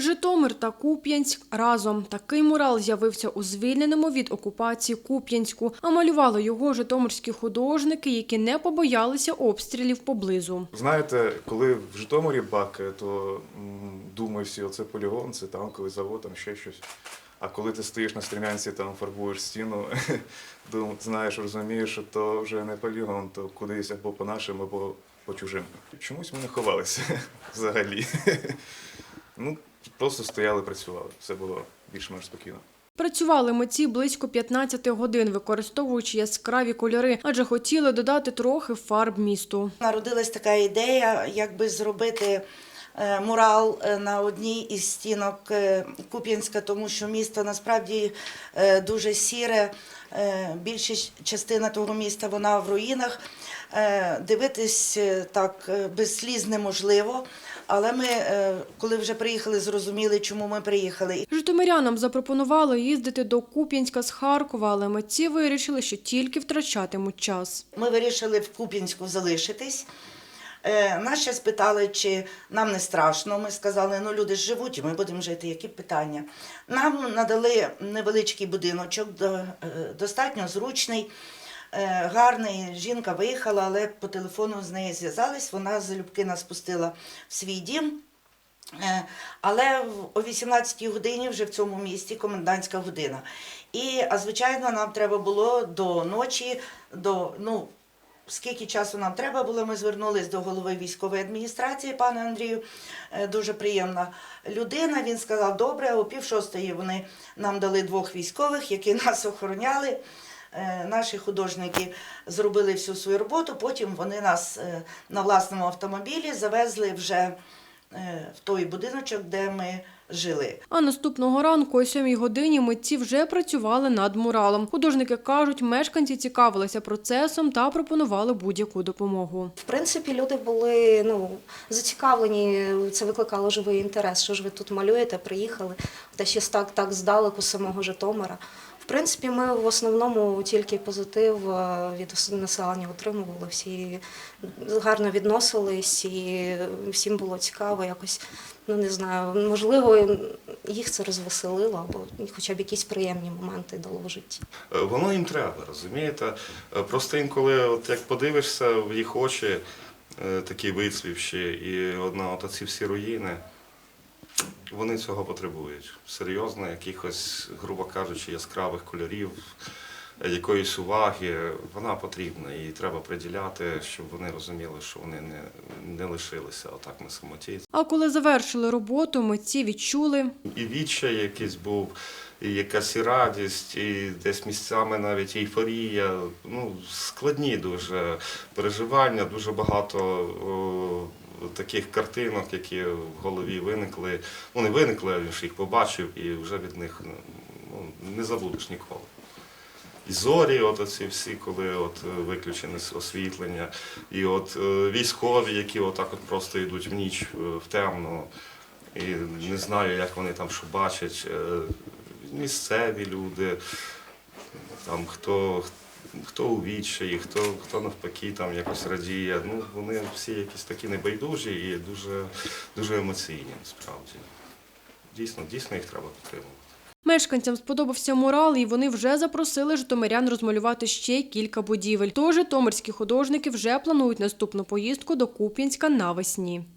Житомир та Куп'янськ разом. Такий мурал з'явився у звільненому від окупації Куп'янську, а малювали його житомирські художники, які не побоялися обстрілів поблизу. Знаєте, коли в Житомирі бакає, то м, думаю всі, оце полігон, це танковий завод, там ще щось. А коли ти стоїш на стрілянці, там фарбуєш стіну, знаєш, розумієш, що то вже не полігон, то кудись або по нашим, або по чужим. Чомусь ми не ховалися взагалі. Ну, просто стояли, працювали. Все було більш-менш спокійно. Працювали митці близько 15 годин, використовуючи яскраві кольори, адже хотіли додати трохи фарб місту. Народилась така ідея, якби зробити мурал е, на одній із стінок е, Куп'янська, тому що місто насправді е, дуже сіре. е, Більша частина того міста вона в руїнах. Е, Дивитись е, так е, без сліз неможливо. Але ми, е, коли вже приїхали, зрозуміли, чому ми приїхали. Житомирянам запропонували їздити до Куп'янська з Харкова, але митці вирішили, що тільки втрачатимуть час. Ми вирішили в Куп'янську залишитись. Е, Нас ще спитали, чи нам не страшно. Ми сказали, ну люди живуть, і ми будемо жити, які питання. Нам надали невеличкий будиночок, е, достатньо зручний, е, гарний. Жінка виїхала, але по телефону з нею зв'язались. Вона залюбки нас пустила в свій дім. Але о 18-й годині вже в цьому місті комендантська година. І, а звичайно, нам треба було до ночі, до ну. Скільки часу нам треба було, ми звернулись до голови військової адміністрації, пане Андрію, е, дуже приємна людина. Він сказав, добре, о пів шостої вони нам дали двох військових, які нас охороняли. Е, Наші художники зробили всю свою роботу, потім вони нас е, на власному автомобілі завезли вже в той будиночок, де ми жили. А наступного ранку, о сьомій годині, митці вже працювали над муралом. Художники кажуть, мешканці цікавилися процесом та пропонували будь-яку допомогу. В принципі, люди були ну, зацікавлені, це викликало живий інтерес. Що ж ви тут малюєте, приїхали, та ще так, так здалеку самого Житомира. Принципі, ми в основному тільки позитив е, від населення отримували. Всі гарно відносились і всім було цікаво якось. Ну не знаю, можливо, їх це розвеселило або хоча б якісь приємні моменти дало в житті. Е, Воно їм треба, розумієте? Е, Просто інколи, от як подивишся в їх очі, такі вицвівші, і одна от ці всі руїни, вони цього потребують. Серйозно, якихось, грубо кажучи, яскравих кольорів, якоїсь уваги, вона потрібна і треба приділяти, щоб вони розуміли, що вони не, не лишилися отак на самоті. А коли завершили роботу, митці відчули, І відчай якийсь був, і якась і радість, і десь місцями навіть ейфорія. Ну, складні дуже переживання, дуже багато о, таких картинок, які в голові виникли. Ну, не виникли, а я ж їх побачив і вже від них ну, не забудеш ніколи. І зорі, от оці всі, коли от е, виключене освітлення, і от е, військові, які отак от просто йдуть в ніч е, в темну, і не знаю, як вони там що бачать. Місцеві люди, там хто, хто у відчаї, хто, хто навпаки там якось радіє. Ну, вони всі якісь такі небайдужі і дуже, дуже емоційні насправді. Дійсно, дійсно їх треба підтримувати. Мешканцям сподобався мурал, і вони вже запросили житомирян розмалювати ще кілька будівель. Тож житомирські художники вже планують наступну поїздку до Куп'янська навесні.